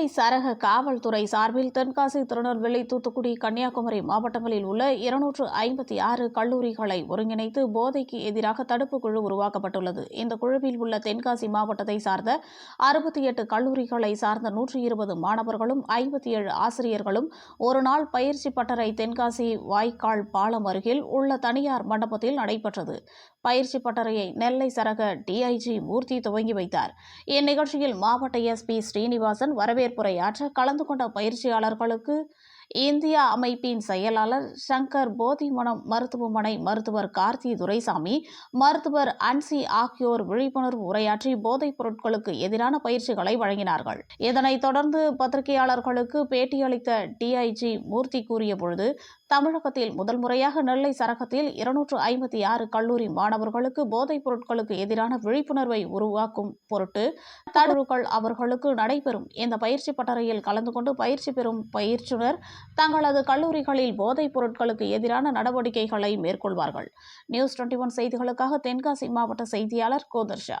இலங்கை சரக காவல்துறை சார்பில் தென்காசி திருநெல்வேலி தூத்துக்குடி கன்னியாகுமரி மாவட்டங்களில் உள்ள இருநூற்று ஐம்பத்தி ஆறு கல்லூரிகளை ஒருங்கிணைத்து போதைக்கு எதிராக தடுப்பு குழு உருவாக்கப்பட்டுள்ளது. இந்த குழுவில் உள்ள தென்காசி மாவட்டத்தை சார்ந்த அறுபத்தி எட்டு கல்லூரிகளை சார்ந்த நூற்றி இருபது மாணவர்களும் ஐம்பத்தி ஏழு ஆசிரியர்களும் ஒரு நாள் பயிற்சி பட்டறை தென்காசி வாய்க்கால் பாலம் அருகில் உள்ள தனியார் மண்டபத்தில் நடைபெற்றது. பயிற்சி பட்டறையை நெல்லை சரக டிஐஜி மூர்த்தி துவங்கி வைத்தார். இந்நிகழ்ச்சியில் மாவட்ட எஸ்பி ஸ்ரீனிவாசன் வரவேற்புரையாற்ற கலந்து கொண்ட பயிற்சியாளர்களுக்கு இந்தியா அமைப்பின் செயலாளர் சங்கர் போதிமனம் மருத்துவமனை மருத்துவர் கார்த்தி துரைசாமி மருத்துவர் அன்சி ஆகியோர் விழிப்புணர்வு உரையாற்றி போதைப் பொருட்களுக்கு எதிரான பயிற்சிகளை வழங்கினார்கள். இதனைத் தொடர்ந்து பத்திரிகையாளர்களுக்கு பேட்டியளித்த டிஐஜி மூர்த்தி கூறியபொழுது தமிழகத்தில் முதல் முறையாக நெல்லை சரகத்தில் இருநூற்று ஐம்பத்தி ஆறு கல்லூரி மாணவர்களுக்கு போதைப் பொருட்களுக்கு எதிரான விழிப்புணர்வை உருவாக்கும் பொருட்டு தடுப்புகள் அவர்களுக்கு நடைபெறும். இந்த பயிற்சி பட்டறையில் கலந்து கொண்டு பயிற்சி பெறும் பயிற்றுனர் தங்களது கல்லூரிகளில் போதைப் பொருட்களுக்கு எதிரான நடவடிக்கைகளை மேற்கொள்வார்கள். நியூஸ் டுவெண்ட்டி ஒன் செய்திகளுக்காக தென்காசி மாவட்ட செய்தியாளர் கோதர்ஷா.